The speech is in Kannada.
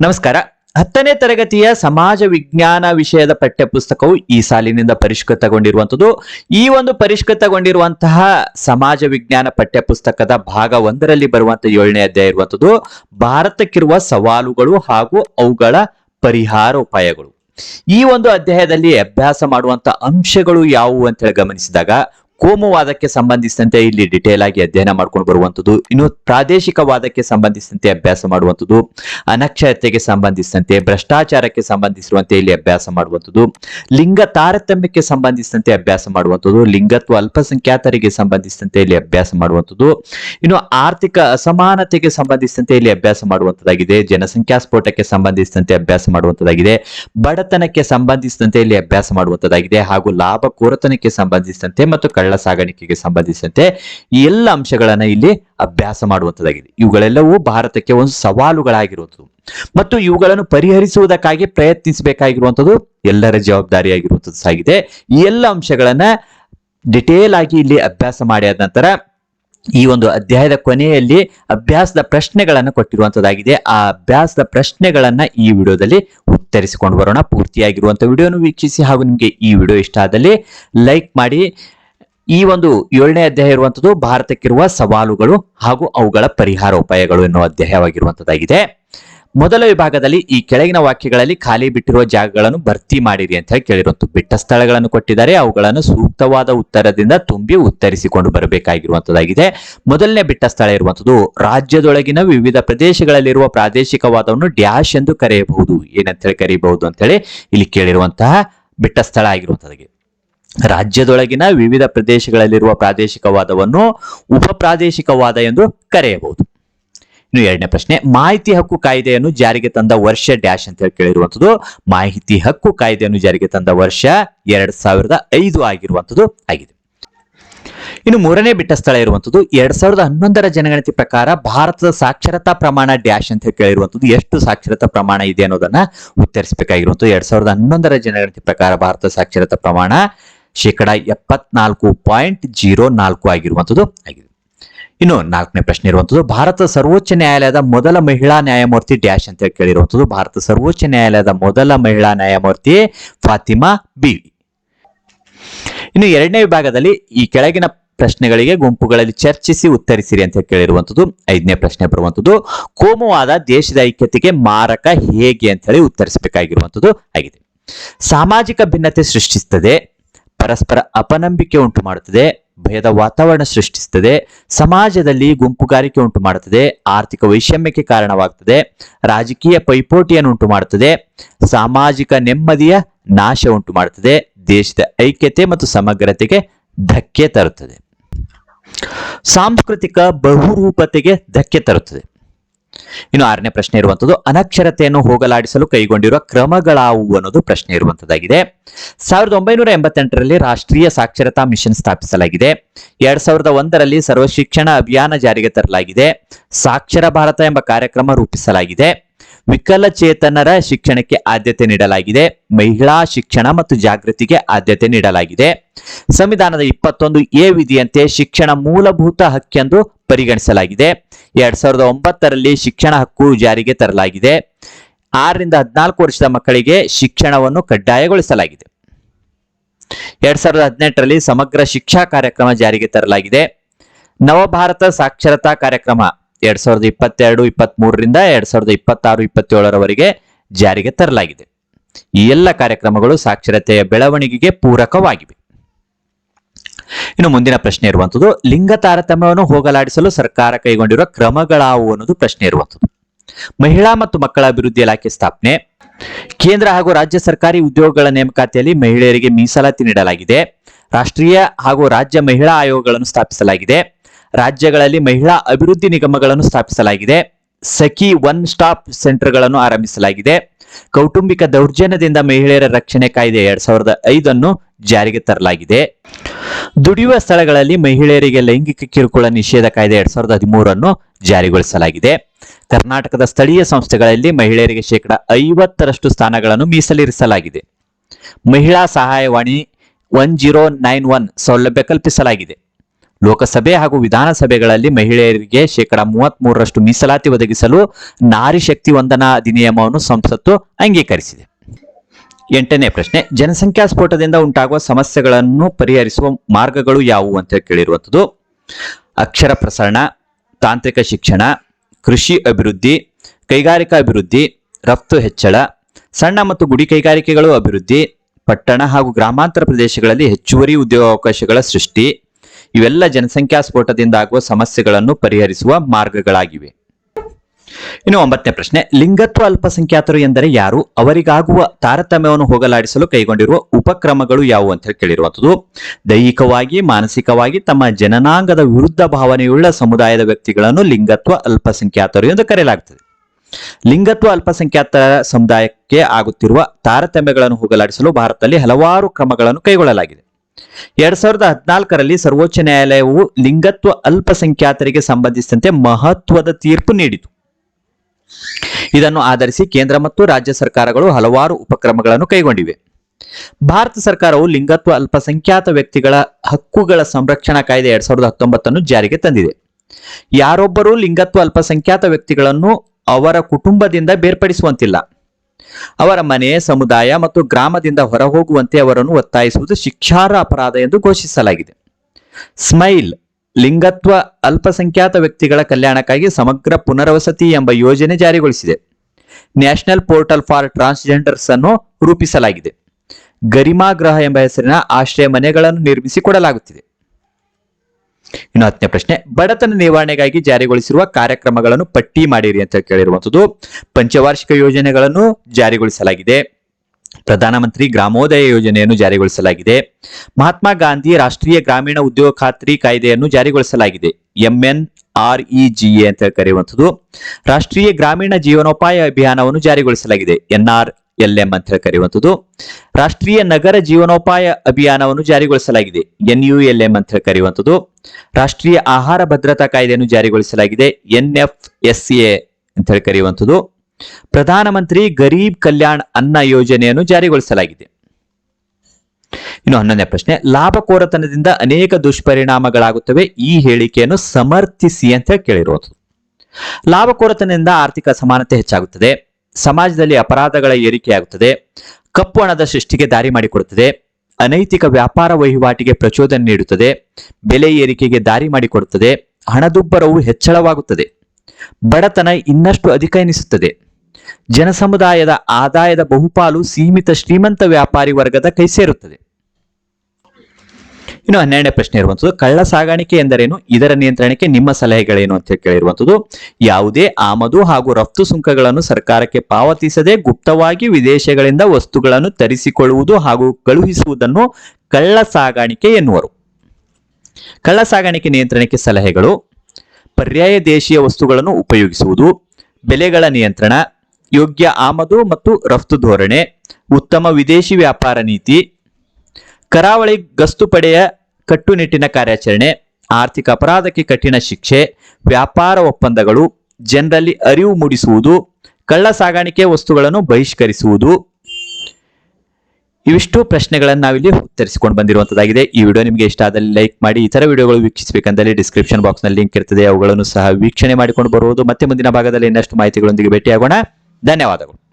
ನಮಸ್ಕಾರ. ಹತ್ತನೇ ತರಗತಿಯ ಸಮಾಜ ವಿಜ್ಞಾನ ವಿಷಯದ ಪಠ್ಯಪುಸ್ತಕವು ಈ ಸಾಲಿನಿಂದ ಪರಿಷ್ಕೃತಗೊಂಡಿರುವಂಥದ್ದು. ಈ ಒಂದು ಪರಿಷ್ಕೃತಗೊಂಡಿರುವಂತಹ ಸಮಾಜ ವಿಜ್ಞಾನ ಪಠ್ಯಪುಸ್ತಕದ ಭಾಗ ಒಂದರಲ್ಲಿ ಬರುವಂತಹ ಏಳನೇ ಅಧ್ಯಾಯ ಇರುವಂಥದ್ದು. ಭಾರತಕ್ಕಿರುವ ಸವಾಲುಗಳು ಹಾಗೂ ಅವುಗಳ ಪರಿಹಾರ ಉಪಾಯಗಳು ಈ ಒಂದು ಅಧ್ಯಾಯದಲ್ಲಿ ಅಭ್ಯಾಸ ಮಾಡುವಂತ ಅಂಶಗಳು ಯಾವುವು ಅಂತ ಹೇಳಿ ಗಮನಿಸಿದಾಗ ಕೋಮುವಾದಕ್ಕೆ ಸಂಬಂಧಿಸಿದಂತೆ ಇಲ್ಲಿ ಡಿಟೇಲ್ ಆಗಿ ಅಧ್ಯಯನ ಮಾಡ್ಕೊಂಡು ಬರುವಂತದ್ದು, ಇನ್ನು ಪ್ರಾದೇಶಿಕವಾದಕ್ಕೆ ಸಂಬಂಧಿಸಿದಂತೆ ಅಭ್ಯಾಸ ಮಾಡುವಂಥದ್ದು ಅನಕ್ಷರತೆಗೆ ಸಂಬಂಧಿಸಿದಂತೆ, ಭ್ರಷ್ಟಾಚಾರಕ್ಕೆ ಸಂಬಂಧಿಸಿರುವಂತೆ ಇಲ್ಲಿ ಅಭ್ಯಾಸ ಮಾಡುವಂಥದ್ದು ಲಿಂಗ ತಾರತಮ್ಯಕ್ಕೆ ಸಂಬಂಧಿಸಿದಂತೆ ಅಭ್ಯಾಸ ಮಾಡುವಂಥದ್ದು ಲಿಂಗತ್ವ ಅಲ್ಪಸಂಖ್ಯಾತರಿಗೆ ಸಂಬಂಧಿಸಿದಂತೆ ಇಲ್ಲಿ ಅಭ್ಯಾಸ ಮಾಡುವಂಥದ್ದು ಇನ್ನು ಆರ್ಥಿಕ ಅಸಮಾನತೆಗೆ ಸಂಬಂಧಿಸಿದಂತೆ ಇಲ್ಲಿ ಅಭ್ಯಾಸ ಮಾಡುವಂಥದ್ದಾಗಿದೆ ಜನಸಂಖ್ಯಾ ಸ್ಫೋಟಕ್ಕೆ ಸಂಬಂಧಿಸಿದಂತೆ ಅಭ್ಯಾಸ ಮಾಡುವಂಥದ್ದಾಗಿದೆ ಬಡತನಕ್ಕೆ ಸಂಬಂಧಿಸಿದಂತೆ ಇಲ್ಲಿ ಅಭ್ಯಾಸ ಮಾಡುವಂಥದ್ದಾಗಿದೆ ಹಾಗೂ ಲಾಭ ಕೋರತನಕ್ಕೆ ಸಂಬಂಧಿಸಿದಂತೆ ಮತ್ತು ಕಳ್ಳ ಸಾಗಾಣಿಕೆಗೆ ಸಂಬಂಧಿಸಿದಂತೆ ಈ ಎಲ್ಲ ಅಂಶಗಳನ್ನ ಇಲ್ಲಿ ಅಭ್ಯಾಸ ಮಾಡುವಂತದ್ದಾಗಿದೆ. ಇವುಗಳೆಲ್ಲವೂ ಭಾರತಕ್ಕೆ ಒಂದು ಸವಾಲುಗಳಾಗಿರುವಂಥದ್ದು ಮತ್ತು ಇವುಗಳನ್ನು ಪರಿಹರಿಸುವುದಕ್ಕಾಗಿ ಪ್ರಯತ್ನಿಸಬೇಕಾಗಿರುವಂಥದ್ದು ಎಲ್ಲರ ಜವಾಬ್ದಾರಿಯಾಗಿರುವಂಥದ್ದು ಸಾಗಿದೆ. ಈ ಎಲ್ಲ ಅಂಶಗಳನ್ನ ಡಿಟೇಲ್ ಆಗಿ ಇಲ್ಲಿ ಅಭ್ಯಾಸ ಮಾಡಿ ಆದ ನಂತರ ಈ ಒಂದು ಅಧ್ಯಾಯದ ಕೊನೆಯಲ್ಲಿ ಅಭ್ಯಾಸದ ಪ್ರಶ್ನೆಗಳನ್ನು ಕೊಟ್ಟಿರುವಂತದ್ದಾಗಿದೆ. ಆ ಅಭ್ಯಾಸದ ಪ್ರಶ್ನೆಗಳನ್ನ ಈ ವಿಡಿಯೋದಲ್ಲಿ ಉತ್ತರಿಸಿಕೊಂಡು ಬರೋಣ. ಪೂರ್ತಿಯಾಗಿರುವಂತ ವಿಡಿಯೋನು ವೀಕ್ಷಿಸಿ ಹಾಗೂ ನಿಮಗೆ ಈ ವಿಡಿಯೋ ಇಷ್ಟ ಆದಲ್ಲಿ ಲೈಕ್ ಮಾಡಿ ಈ ಒಂದು ಏಳನೇ ಅಧ್ಯಾಯ ಇರುವಂತದ್ದು ಭಾರತಕ್ಕಿರುವ ಸವಾಲುಗಳು ಹಾಗೂ ಅವುಗಳ ಪರಿಹಾರೋಪಾಯಗಳು ಎನ್ನುವ ಅಧ್ಯಾಯವಾಗಿರುವಂತದ್ದಾಗಿದೆ. ಮೊದಲ ವಿಭಾಗದಲ್ಲಿ ಈ ಕೆಳಗಿನ ವಾಕ್ಯಗಳಲ್ಲಿ ಖಾಲಿ ಬಿಟ್ಟಿರುವ ಜಾಗಗಳನ್ನು ಭರ್ತಿ ಮಾಡಿರಿ ಅಂತ ಹೇಳಿ ಕೇಳಿರುವಂತ ಬಿಟ್ಟ ಸ್ಥಳಗಳನ್ನು ಕೊಟ್ಟಿದ್ದಾರೆ, ಅವುಗಳನ್ನು ಸೂಕ್ತವಾದ ಉತ್ತರದಿಂದ ತುಂಬಿ ಉತ್ತರಿಸಿಕೊಂಡು ಬರಬೇಕಾಗಿರುವಂತದ್ದಾಗಿದೆ. ಮೊದಲನೇ ಬಿಟ್ಟ ಸ್ಥಳ ಇರುವಂತದ್ದು, ರಾಜ್ಯದೊಳಗಿನ ವಿವಿಧ ಪ್ರದೇಶಗಳಲ್ಲಿರುವ ಪ್ರಾದೇಶಿಕವಾದವನ್ನು ಡ್ಯಾಶ್ ಎಂದು ಕರೆಯಬಹುದು. ಏನಂತ ಹೇಳಿ ಕರೆಯಬಹುದು ಅಂತ ಹೇಳಿ ಇಲ್ಲಿ ಕೇಳಿರುವಂತಹ ಬಿಟ್ಟ ಸ್ಥಳ ಆಗಿರುವಂತದ್ದಾಗಿದೆ. ರಾಜ್ಯದೊಳಗಿನ ವಿವಿಧ ಪ್ರದೇಶಗಳಲ್ಲಿರುವ ಪ್ರಾದೇಶಿಕವಾದವನ್ನು ಉಪ ಪ್ರಾದೇಶಿಕವಾದ ಎಂದು ಕರೆಯಬಹುದು. ಇನ್ನು ಎರಡನೇ ಪ್ರಶ್ನೆ, ಮಾಹಿತಿ ಹಕ್ಕು ಕಾಯ್ದೆಯನ್ನು ಜಾರಿಗೆ ತಂದ ವರ್ಷ ಡ್ಯಾಶ್ ಅಂತ ಹೇಳಿ ಕೇಳಿರುವಂತದ್ದು ಮಾಹಿತಿ ಹಕ್ಕು ಕಾಯ್ದೆಯನ್ನು ಜಾರಿಗೆ ತಂದ ವರ್ಷ ಎರಡ್ ಸಾವಿರದ ಐದು ಆಗಿರುವಂತದ್ದು ಆಗಿದೆ. ಇನ್ನು ಮೂರನೇ ಬಿಟ್ಟ ಸ್ಥಳ ಇರುವಂತದ್ದು ಎರಡ್ ಸಾವಿರದ ಹನ್ನೊಂದರ ಜನಗಣತಿ ಪ್ರಕಾರ ಭಾರತದ ಸಾಕ್ಷರತಾ ಪ್ರಮಾಣ ಡ್ಯಾಶ್ ಅಂತ ಹೇಳಿ ಕೇಳಿರುವಂತದ್ದು ಎಷ್ಟು ಸಾಕ್ಷರತಾ ಪ್ರಮಾಣ ಇದೆ ಅನ್ನೋದನ್ನ ಉತ್ತರಿಸಬೇಕಾಗಿರುವಂತದ್ದು ಎರಡ್ ಸಾವಿರದ ಹನ್ನೊಂದರ ಜನಗಣತಿ ಪ್ರಕಾರ ಭಾರತದ ಸಾಕ್ಷರತಾ ಪ್ರಮಾಣ ಶೇಕಡ ಎಪ್ಪತ್ನಾಲ್ಕು ಪಾಯಿಂಟ್ ಜೀರೋ ನಾಲ್ಕು ಆಗಿರುವಂತದ್ದು ಆಗಿದೆ. ಇನ್ನು ನಾಲ್ಕನೇ ಪ್ರಶ್ನೆ ಇರುವಂತದ್ದು ಭಾರತ ಸರ್ವೋಚ್ಚ ನ್ಯಾಯಾಲಯದ ಮೊದಲ ಮಹಿಳಾ ನ್ಯಾಯಮೂರ್ತಿ ಡ್ಯಾಶ್ ಅಂತ ಹೇಳಿ ಕೇಳಿರುವಂತದ್ದು ಭಾರತ ಸರ್ವೋಚ್ಚ ನ್ಯಾಯಾಲಯದ ಮೊದಲ ಮಹಿಳಾ ನ್ಯಾಯಮೂರ್ತಿ ಫಾತಿಮಾ ಬಿವಿ. ಇನ್ನು ಎರಡನೇ ವಿಭಾಗದಲ್ಲಿ ಈ ಕೆಳಗಿನ ಪ್ರಶ್ನೆಗಳಿಗೆ ಗುಂಪುಗಳಲ್ಲಿ ಚರ್ಚಿಸಿ ಉತ್ತರಿಸಿರಿ ಅಂತ ಕೇಳಿರುವಂಥದ್ದು. ಐದನೇ ಪ್ರಶ್ನೆ ಬರುವಂತದ್ದು ಕೋಮುವಾದ ದೇಶದ ಐಕ್ಯತೆಗೆ ಮಾರಕ ಹೇಗೆ ಅಂತ ಹೇಳಿ ಉತ್ತರಿಸಬೇಕಾಗಿರುವಂತದ್ದು ಆಗಿದೆ. ಸಾಮಾಜಿಕ ಭಿನ್ನತೆ ಸೃಷ್ಟಿಸುತ್ತದೆ ಪರಸ್ಪರ ಅಪನಂಬಿಕೆ ಉಂಟು ಮಾಡುತ್ತದೆ, ಭಯದ ವಾತಾವರಣ ಸೃಷ್ಟಿಸುತ್ತದೆ, ಸಮಾಜದಲ್ಲಿ ಗುಂಪುಗಾರಿಕೆ ಉಂಟು ಮಾಡುತ್ತದೆ, ಆರ್ಥಿಕ ವೈಷಮ್ಯಕ್ಕೆ ಕಾರಣವಾಗುತ್ತದೆ ರಾಜಕೀಯ ಪೈಪೋಟಿಯನ್ನು ಉಂಟು ಮಾಡುತ್ತದೆ, ಸಾಮಾಜಿಕ ನೆಮ್ಮದಿಯ ನಾಶ ಉಂಟು ಮಾಡುತ್ತದೆ, ದೇಶದ ಐಕ್ಯತೆ ಮತ್ತು ಸಮಗ್ರತೆಗೆ ಧಕ್ಕೆ ತರುತ್ತದೆ. ಸಾಂಸ್ಕೃತಿಕ ಬಹುರೂಪತೆಗೆ ಧಕ್ಕೆ ತರುತ್ತದೆ. ಇನ್ನು ಆರನೇ ಪ್ರಶ್ನೆ ಇರುವಂತದ್ದು, ಅನಕ್ಷರತೆಯನ್ನು ಹೋಗಲಾಡಿಸಲು ಕೈಗೊಂಡಿರುವ ಕ್ರಮಗಳಾವು ಅನ್ನೋದು ಪ್ರಶ್ನೆ ಇರುವಂತದ್ದಾಗಿದೆ. ಸಾವಿರದ ಒಂಬೈನೂರ ಎಂಬತ್ತೆಂಟರಲ್ಲಿ ರಾಷ್ಟ್ರೀಯ ಸಾಕ್ಷರತಾ ಮಿಷನ್ ಸ್ಥಾಪಿಸಲಾಗಿದೆ. ಎರಡ್ ಸಾವಿರದ ಒಂದರಲ್ಲಿ ಸರ್ವ ಶಿಕ್ಷಣ ಅಭಿಯಾನ ಜಾರಿಗೆ ತರಲಾಗಿದೆ. ಸಾಕ್ಷರ ಭಾರತ ಎಂಬ ಕಾರ್ಯಕ್ರಮ ರೂಪಿಸಲಾಗಿದೆ. ವಿಕಲಚೇತನರ ಶಿಕ್ಷಣಕ್ಕೆ ಆದ್ಯತೆ ನೀಡಲಾಗಿದೆ. ಮಹಿಳಾ ಶಿಕ್ಷಣ ಮತ್ತು ಜಾಗೃತಿಗೆ ಆದ್ಯತೆ ನೀಡಲಾಗಿದೆ. ಸಂವಿಧಾನದ ಇಪ್ಪತ್ತೊಂದು ಎ ವಿಧಿಯಂತೆ ಶಿಕ್ಷಣ ಮೂಲಭೂತ ಹಕ್ಕೆಂದು ಪರಿಗಣಿಸಲಾಗಿದೆ. ಎರಡ್ ಸಾವಿರದ ಒಂಬತ್ತರಲ್ಲಿ ಶಿಕ್ಷಣ ಹಕ್ಕು ಜಾರಿಗೆ ತರಲಾಗಿದೆ. ಆರರಿಂದ ಹದಿನಾಲ್ಕು ವರ್ಷದ ಮಕ್ಕಳಿಗೆ ಶಿಕ್ಷಣವನ್ನು ಕಡ್ಡಾಯಗೊಳಿಸಲಾಗಿದೆ. ಎರಡ್ ಸಾವಿರದ ಹದಿನೆಂಟರಲ್ಲಿ ಸಮಗ್ರ ಶಿಕ್ಷಾ ಕಾರ್ಯಕ್ರಮ ಜಾರಿಗೆ ತರಲಾಗಿದೆ. ನವಭಾರತ ಸಾಕ್ಷರತಾ ಕಾರ್ಯಕ್ರಮ ಎರಡ್ ಸಾವಿರದ ಇಪ್ಪತ್ತೆರಡು ಇಪ್ಪತ್ತ್ ಮೂರರಿಂದ ಎರಡ್ ಸಾವಿರದ ಇಪ್ಪತ್ತಾರು, ಇಪ್ಪತ್ತೇಳರವರೆಗೆ ಜಾರಿಗೆ ತರಲಾಗಿದೆ. ಈ ಎಲ್ಲ ಕಾರ್ಯಕ್ರಮಗಳು ಸಾಕ್ಷರತೆಯ ಬೆಳವಣಿಗೆಗೆ ಪೂರಕವಾಗಿವೆ. ಇನ್ನು ಮುಂದಿನ ಪ್ರಶ್ನೆ ಇರುವಂತದ್ದು ಲಿಂಗ ತಾರತಮ್ಯವನ್ನು ಹೋಗಲಾಡಿಸಲು ಸರ್ಕಾರ ಕೈಗೊಂಡಿರುವ ಕ್ರಮಗಳಾವು ಅನ್ನೋದು ಪ್ರಶ್ನೆ ಇರುವಂತದ್ದು ಮಹಿಳಾ ಮತ್ತು ಮಕ್ಕಳ ಅಭಿವೃದ್ಧಿ ಇಲಾಖೆ ಸ್ಥಾಪನೆ, ಕೇಂದ್ರ ಹಾಗೂ ರಾಜ್ಯ ಸರ್ಕಾರಿ ಉದ್ಯೋಗಗಳ ನೇಮಕಾತಿಯಲ್ಲಿ ಮಹಿಳೆಯರಿಗೆ ಮೀಸಲಾತಿ ನೀಡಲಾಗಿದೆ, ರಾಷ್ಟ್ರೀಯ ಹಾಗೂ ರಾಜ್ಯ ಮಹಿಳಾ ಆಯೋಗಗಳನ್ನು ಸ್ಥಾಪಿಸಲಾಗಿದೆ ರಾಜ್ಯಗಳಲ್ಲಿ ಮಹಿಳಾ ಅಭಿವೃದ್ಧಿ ನಿಗಮಗಳನ್ನು ಸ್ಥಾಪಿಸಲಾಗಿದೆ. ಸಖಿ ಒನ್ ಸ್ಟಾಪ್ ಸೆಂಟರ್ಗಳನ್ನು ಆರಂಭಿಸಲಾಗಿದೆ. ಕೌಟುಂಬಿಕ ದೌರ್ಜನ್ಯದಿಂದ ಮಹಿಳೆಯರ ರಕ್ಷಣೆ ಕಾಯ್ದೆ ಎರಡ್ ಸಾವಿರದ ಐದನ್ನು ಜಾರಿಗೆ ತರಲಾಗಿದೆ. ದುಡಿಯುವ ಸ್ಥಳಗಳಲ್ಲಿ ಮಹಿಳೆಯರಿಗೆ ಲೈಂಗಿಕ ಕಿರುಕುಳ ನಿಷೇಧ ಕಾಯ್ದೆ ಎರಡ್ ಸಾವಿರದ ಹದಿಮೂರನ್ನು ಜಾರಿಗೊಳಿಸಲಾಗಿದೆ. ಕರ್ನಾಟಕದ ಸ್ಥಳೀಯ ಸಂಸ್ಥೆಗಳಲ್ಲಿ ಮಹಿಳೆಯರಿಗೆ ಶೇಕಡ ಐವತ್ತರಷ್ಟು ಸ್ಥಾನಗಳನ್ನು ಮೀಸಲಿರಿಸಲಾಗಿದೆ. ಮಹಿಳಾ ಸಹಾಯವಾಣಿ ಒನ್ ಜೀರೋ ನೈನ್ ಒನ್ ಸೌಲಭ್ಯ ಕಲ್ಪಿಸಲಾಗಿದೆ. ಲೋಕಸಭೆ ಹಾಗೂ ವಿಧಾನಸಭೆಗಳಲ್ಲಿ ಮಹಿಳೆಯರಿಗೆ ಶೇಕಡ ಮೂವತ್ತ್ ಮೂರರಷ್ಟು ಮೀಸಲಾತಿ ಒದಗಿಸಲು ನಾರಿ ಶಕ್ತಿ ವಂದನಾ ಅಧಿನಿಯಮವನ್ನು ಸಂಸತ್ತು ಅಂಗೀಕರಿಸಿದೆ. ಎಂಟನೇ ಪ್ರಶ್ನೆ, ಜನಸಂಖ್ಯಾ ಸ್ಫೋಟದಿಂದ ಉಂಟಾಗುವ ಸಮಸ್ಯೆಗಳನ್ನು ಪರಿಹರಿಸುವ ಮಾರ್ಗಗಳು ಯಾವುವು ಅಂತ ಕೇಳಿರುವಂಥದ್ದು. ಅಕ್ಷರ ಪ್ರಸರಣ, ತಾಂತ್ರಿಕ ಶಿಕ್ಷಣ, ಕೃಷಿ ಅಭಿವೃದ್ಧಿ, ಕೈಗಾರಿಕಾ ಅಭಿವೃದ್ಧಿ, ರಫ್ತು ಹೆಚ್ಚಳ, ಸಣ್ಣ ಮತ್ತು ಗುಡಿ ಕೈಗಾರಿಕೆಗಳು ಅಭಿವೃದ್ಧಿ, ಪಟ್ಟಣ ಹಾಗೂ ಗ್ರಾಮಾಂತರ ಪ್ರದೇಶಗಳಲ್ಲಿ ಹೆಚ್ಚುವರಿ ಉದ್ಯೋಗಾವಕಾಶಗಳ ಸೃಷ್ಟಿ ಇವೆಲ್ಲ ಜನಸಂಖ್ಯಾ ಸ್ಫೋಟದಿಂದ ಆಗುವ ಸಮಸ್ಯೆಗಳನ್ನು ಪರಿಹರಿಸುವ ಮಾರ್ಗಗಳಾಗಿವೆ. ಇನ್ನು ಒಂಬತ್ತನೇ ಪ್ರಶ್ನೆ, ಲಿಂಗತ್ವ ಅಲ್ಪಸಂಖ್ಯಾತರು ಎಂದರೆ ಯಾರು? ಅವರಿಗಾಗುವ ತಾರತಮ್ಯವನ್ನು ಹೋಗಲಾಡಿಸಲು ಕೈಗೊಂಡಿರುವ ಉಪಕ್ರಮಗಳು ಯಾವುವು ಅಂತ ಹೇಳಿ ಕೇಳಿರುವಂಥದ್ದು. ದೈಹಿಕವಾಗಿ, ಮಾನಸಿಕವಾಗಿ ತಮ್ಮ ಜನನಾಂಗದ ವಿರುದ್ಧ ಭಾವನೆಯುಳ್ಳ ಸಮುದಾಯದ ವ್ಯಕ್ತಿಗಳನ್ನು ಲಿಂಗತ್ವ ಅಲ್ಪಸಂಖ್ಯಾತರು ಎಂದು ಕರೆಯಲಾಗುತ್ತದೆ. ಲಿಂಗತ್ವ ಅಲ್ಪಸಂಖ್ಯಾತ ಸಮುದಾಯಕ್ಕೆ ಆಗುತ್ತಿರುವ ತಾರತಮ್ಯಗಳನ್ನು ಹೋಗಲಾಡಿಸಲು ಭಾರತದಲ್ಲಿ ಹಲವಾರು ಕ್ರಮಗಳನ್ನು ಕೈಗೊಳ್ಳಲಾಗಿದೆ. ಎರಡ್ ಸಾವಿರದ ಹದಿನಾಲ್ಕರಲ್ಲಿ ಸರ್ವೋಚ್ಚ ನ್ಯಾಯಾಲಯವು ಲಿಂಗತ್ವ ಅಲ್ಪಸಂಖ್ಯಾತರಿಗೆ ಸಂಬಂಧಿಸಿದಂತೆ ಮಹತ್ವದ ತೀರ್ಪು ನೀಡಿತು. ಇದನ್ನು ಆಧರಿಸಿ ಕೇಂದ್ರ ಮತ್ತು ರಾಜ್ಯ ಸರ್ಕಾರಗಳು ಹಲವಾರು ಉಪಕ್ರಮಗಳನ್ನು ಕೈಗೊಂಡಿವೆ. ಭಾರತ ಸರ್ಕಾರವು ಲಿಂಗತ್ವ ಅಲ್ಪಸಂಖ್ಯಾತ ವ್ಯಕ್ತಿಗಳ ಹಕ್ಕುಗಳ ಸಂರಕ್ಷಣಾ ಕಾಯ್ದೆ ಎರಡ್ ಸಾವಿರದ ಹತ್ತೊಂಬತ್ತನ್ನು ಜಾರಿಗೆ ತಂದಿದೆ. ಯಾರೊಬ್ಬರೂ ಲಿಂಗತ್ವ ಅಲ್ಪಸಂಖ್ಯಾತ ವ್ಯಕ್ತಿಗಳನ್ನು ಅವರ ಕುಟುಂಬದಿಂದ ಬೇರ್ಪಡಿಸುವಂತಿಲ್ಲ. ಅವರ ಮನೆ, ಸಮುದಾಯ ಮತ್ತು ಗ್ರಾಮದಿಂದ ಹೊರಹೋಗುವಂತೆ ಅವರನ್ನು ಒತ್ತಾಯಿಸುವುದು ಶಿಕ್ಷಾರ್ಹ ಅಪರಾಧ ಎಂದು ಘೋಷಿಸಲಾಗಿದೆ. ಸ್ಮೈಲ್, ಲಿಂಗತ್ವ ಅಲ್ಪಸಂಖ್ಯಾತ ವ್ಯಕ್ತಿಗಳ ಕಲ್ಯಾಣಕ್ಕಾಗಿ ಸಮಗ್ರ ಪುನರ್ವಸತಿ ಎಂಬ ಯೋಜನೆ ಜಾರಿಗೊಳಿಸಿದೆ. ನ್ಯಾಷನಲ್ ಪೋರ್ಟಲ್ ಫಾರ್ ಟ್ರಾನ್ಸ್ಜೆಂಡರ್ಸ್ ಅನ್ನು ರೂಪಿಸಲಾಗಿದೆ. ಗರಿಮಾಗ್ರಹ ಎಂಬ ಹೆಸರಿನ ಆಶ್ರಯ ಮನೆಗಳನ್ನು ನಿರ್ಮಿಸಿ ಕೊಡಲಾಗುತ್ತಿದೆ. ಇನ್ನು ಹತ್ತನೇ ಪ್ರಶ್ನೆ. ಬಡತನ ನಿವಾರಣೆಗಾಗಿ ಜಾರಿಗೊಳಿಸಿರುವ ಕಾರ್ಯಕ್ರಮಗಳನ್ನು ಪಟ್ಟಿ ಮಾಡಿರಿ ಅಂತ ಕೇಳಿರುವಂತದ್ದು ಪಂಚವಾರ್ಷಿಕ ಯೋಜನೆಗಳನ್ನು ಜಾರಿಗೊಳಿಸಲಾಗಿದೆ. ಪ್ರಧಾನಮಂತ್ರಿ ಗ್ರಾಮೋದಯ ಯೋಜನೆಯನ್ನು ಜಾರಿಗೊಳಿಸಲಾಗಿದೆ. ಮಹಾತ್ಮ ಗಾಂಧಿ ರಾಷ್ಟ್ರೀಯ ಗ್ರಾಮೀಣ ಉದ್ಯೋಗ ಖಾತ್ರಿ ಕಾಯ್ದೆಯನ್ನು ಜಾರಿಗೊಳಿಸಲಾಗಿದೆ. ಎಂಎನ್ ಆರ್ ಇ ಅಂತ ಕರೆಯುವಂಥದ್ದು. ರಾಷ್ಟ್ರೀಯ ಗ್ರಾಮೀಣ ಜೀವನೋಪಾಯ ಅಭಿಯಾನವನ್ನು ಜಾರಿಗೊಳಿಸಲಾಗಿದೆ. ಎನ್ಆರ್ ಎಲ್ ಎಂ ಅಂತ ಹೇಳಿ ಕರೆಯುವಂಥದ್ದು. ರಾಷ್ಟ್ರೀಯ ನಗರ ಜೀವನೋಪಾಯ ಅಭಿಯಾನವನ್ನು ಜಾರಿಗೊಳಿಸಲಾಗಿದೆ. ಎನ್ ಯು ಎಲ್ ಎಂ ಅಂತ ಹೇಳಿ ಕರೆಯುವಂಥದ್ದು. ರಾಷ್ಟ್ರೀಯ ಆಹಾರ ಭದ್ರತಾ ಕಾಯ್ದೆಯನ್ನು ಜಾರಿಗೊಳಿಸಲಾಗಿದೆ. ಎನ್ ಎಫ್ ಎಸ್ ಎ ಅಂತ ಹೇಳಿ ಕರೆಯುವಂಥದ್ದು. ಪ್ರಧಾನಮಂತ್ರಿ ಗರೀಬ್ ಕಲ್ಯಾಣ್ ಅನ್ನ ಯೋಜನೆಯನ್ನು ಜಾರಿಗೊಳಿಸಲಾಗಿದೆ. ಇನ್ನು ಹನ್ನೊಂದನೇ ಪ್ರಶ್ನೆ, ಲಾಭಕೋರತನದಿಂದ ಅನೇಕ ದುಷ್ಪರಿಣಾಮಗಳಾಗುತ್ತವೆ. ಈ ಹೇಳಿಕೆಯನ್ನು ಸಮರ್ಥಿಸಿ ಅಂತ ಹೇಳಿ ಕೇಳಿರುವುದು ಲಾಭಕೋರತನದಿಂದ ಆರ್ಥಿಕ ಅಸಮಾನತೆ ಹೆಚ್ಚಾಗುತ್ತದೆ. ಸಮಾಜದಲ್ಲಿ ಅಪರಾಧಗಳ ಏರಿಕೆಯಾಗುತ್ತದೆ, ಕಪ್ಪು ಹಣದ ಸೃಷ್ಟಿಗೆ ದಾರಿ ಮಾಡಿಕೊಡುತ್ತದೆ, ಅನೈತಿಕ ವ್ಯಾಪಾರ ವಹಿವಾಟಿಗೆ ಪ್ರಚೋದನೆ ನೀಡುತ್ತದೆ, ಬೆಲೆ ಏರಿಕೆಗೆ ದಾರಿ ಮಾಡಿಕೊಡುತ್ತದೆ, ಹಣದುಬ್ಬರವು ಹೆಚ್ಚಳವಾಗುತ್ತದೆ. ಬಡತನ ಇನ್ನಷ್ಟು ಅಧಿಕ ಎನಿಸುತ್ತದೆ. ಜನಸಮುದಾಯದ ಆದಾಯದ ಬಹುಪಾಲು ಸೀಮಿತ ಶ್ರೀಮಂತ ವ್ಯಾಪಾರಿ ವರ್ಗದ ಕೈ ಸೇರುತ್ತದೆ ಇನ್ನು ಹನ್ನೆರಡನೇ ಪ್ರಶ್ನೆ ಇರುವಂತದ್ದು ಕಳ್ಳ ಸಾಗಾಣಿಕೆ ಎಂದರೇನು? ಇದರ ನಿಯಂತ್ರಣಕ್ಕೆ ನಿಮ್ಮ ಸಲಹೆಗಳೇನು ಅಂತ ಕೇಳಿರುವಂತದ್ದು ಯಾವುದೇ ಆಮದು ಹಾಗೂ ರಫ್ತು ಸುಂಕಗಳನ್ನು ಸರ್ಕಾರಕ್ಕೆ ಪಾವತಿಸದೆ ಗುಪ್ತವಾಗಿ ವಿದೇಶಗಳಿಂದ ವಸ್ತುಗಳನ್ನು ತರಿಸಿಕೊಳ್ಳುವುದು ಹಾಗೂ ಕಳುಹಿಸುವುದನ್ನು ಕಳ್ಳ ಸಾಗಾಣಿಕೆ ಎನ್ನುವರು. ಕಳ್ಳ ಸಾಗಾಣಿಕೆ ನಿಯಂತ್ರಣಕ್ಕೆ ಸಲಹೆಗಳು, ಪರ್ಯಾಯ ದೇಶೀಯ ವಸ್ತುಗಳನ್ನು ಉಪಯೋಗಿಸುವುದು, ಬೆಲೆಗಳ ನಿಯಂತ್ರಣ, ಯೋಗ್ಯ ಆಮದು ಮತ್ತು ರಫ್ತು ಧೋರಣೆ, ಉತ್ತಮ ವಿದೇಶಿ ವ್ಯಾಪಾರ ನೀತಿ ಕರಾವಳಿ ಗಸ್ತು ಪಡೆಯ ಕಟ್ಟುನಿಟ್ಟಿನ ಕಾರ್ಯಾಚರಣೆ, ಆರ್ಥಿಕ ಅಪರಾಧಕ್ಕೆ ಕಠಿಣ ಶಿಕ್ಷೆ, ವ್ಯಾಪಾರ ಒಪ್ಪಂದಗಳು, ಜನರಲ್ಲಿ ಅರಿವು ಮೂಡಿಸುವುದು, ಕಳ್ಳ ಸಾಗಾಣಿಕೆ ವಸ್ತುಗಳನ್ನು ಬಹಿಷ್ಕರಿಸುವುದು. ಇವಿಷ್ಟು ಪ್ರಶ್ನೆಗಳನ್ನು ನಾವಿಲ್ಲಿ ಉತ್ತರಿಸಿಕೊಂಡು ಬಂದಿರುವಂತದ್ದಾಗಿದೆ. ಈ ವಿಡಿಯೋ ನಿಮಗೆ ಇಷ್ಟ ಆದಲ್ಲಿ ಲೈಕ್ ಮಾಡಿ, ಇತರ ವಿಡಿಯೋಗಳು ವೀಕ್ಷಿಸಬೇಕಂದಲ್ಲಿ ಡಿಸ್ಕ್ರಿಪ್ಷನ್ ಬಾಕ್ಸ್ನಲ್ಲಿ ಲಿಂಕ್ ಇರ್ತದೆ. ಅವುಗಳನ್ನು ಸಹ ವೀಕ್ಷಣೆ ಮಾಡಿಕೊಂಡು ಬರುವುದು. ಮತ್ತೆ ಮುಂದಿನ ಭಾಗದಲ್ಲಿ ಇನ್ನಷ್ಟು ಮಾಹಿತಿಗಳೊಂದಿಗೆ ಭೇಟಿಯಾಗೋಣ. ಧನ್ಯವಾದಗಳು.